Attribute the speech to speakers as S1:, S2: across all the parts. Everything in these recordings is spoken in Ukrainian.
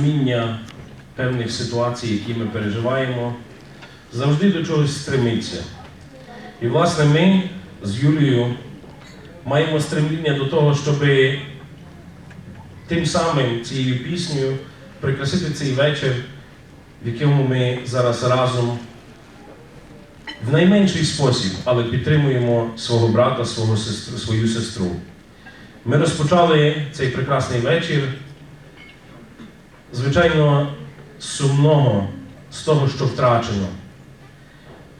S1: розуміння певних ситуацій, які ми переживаємо, завжди до чогось стремиться. І, власне, ми з Юлією маємо стремління до того, щоб тим самим цією піснею прикрасити цей вечір, в якому ми зараз разом в найменший спосіб, але підтримуємо свого брата, свого сестру, свою сестру. Ми розпочали цей прекрасний вечір, звичайно, сумного, з того, що втрачено.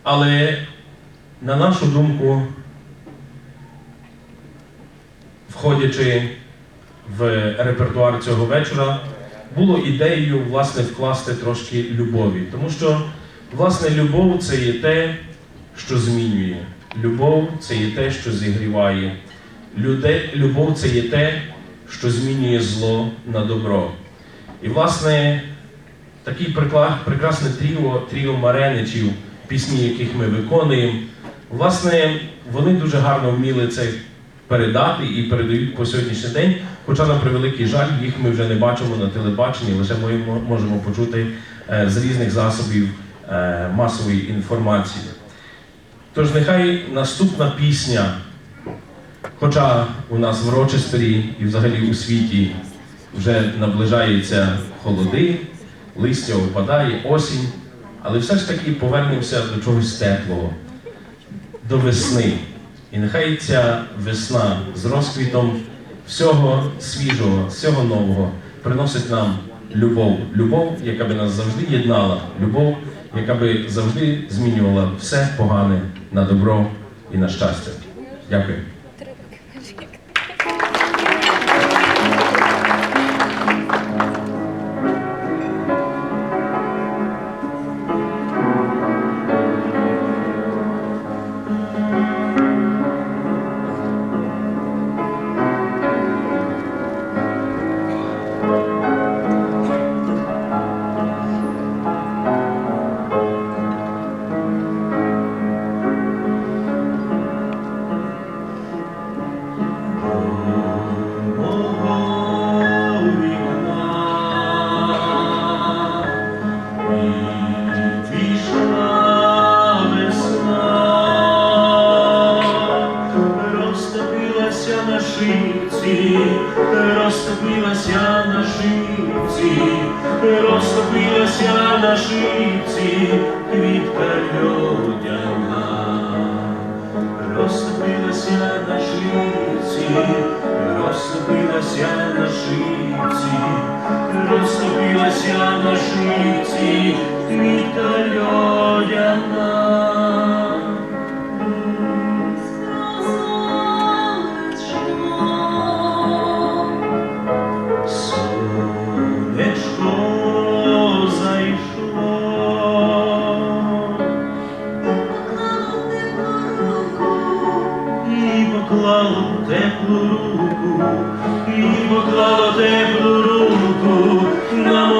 S1: Але, на нашу думку, входячи в репертуар цього вечора, було ідеєю власне вкласти трошки любові. Тому що, власне, любов це є те, що змінює. Любов це є те, що зігріває. Любов це є те, що змінює зло на добро. І, власне, такий прекрасне тріо, тріо Мареничів, пісні, яких ми виконуємо, власне, вони дуже гарно вміли це передати і передають по сьогоднішній день. Хоча, на превеликий жаль, їх ми вже не бачимо на телебаченні, лише ми можемо почути е, з різних засобів е, масової інформації. Тож нехай наступна пісня, хоча у нас в Рочестері і взагалі у світі вже наближаються холоди, листя опадає, осінь, але все ж таки повернемося до чогось теплого, до весни. І нехай ця весна з розквітом всього свіжого, всього нового приносить нам любов. Любов, яка би нас завжди єднала, любов, яка би завжди змінювала все погане на добро і на щастя. Дякую.
S2: Шипці, розтопилася на шипці, розтопилася на шипці, квітка льодяна, розтопилася на шипці, розтопилася на шипці, розтопилася на шипці, квітка льодяна. Поклало теплу руку, і поклало теплу руку на моє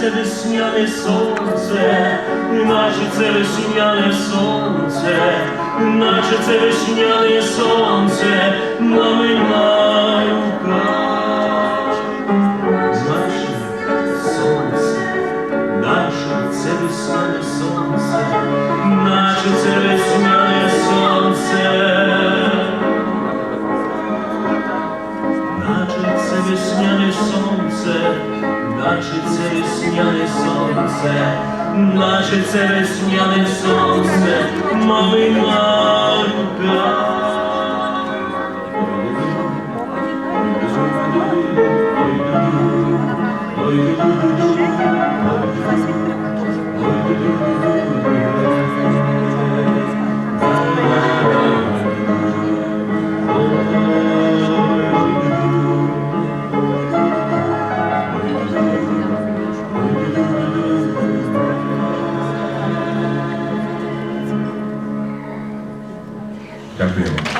S2: це весняне сонце, наче це весняне сонце, наче це весняне сонце, наминає сонце, наше це весняне сонце, мамина рука. Tranquilo.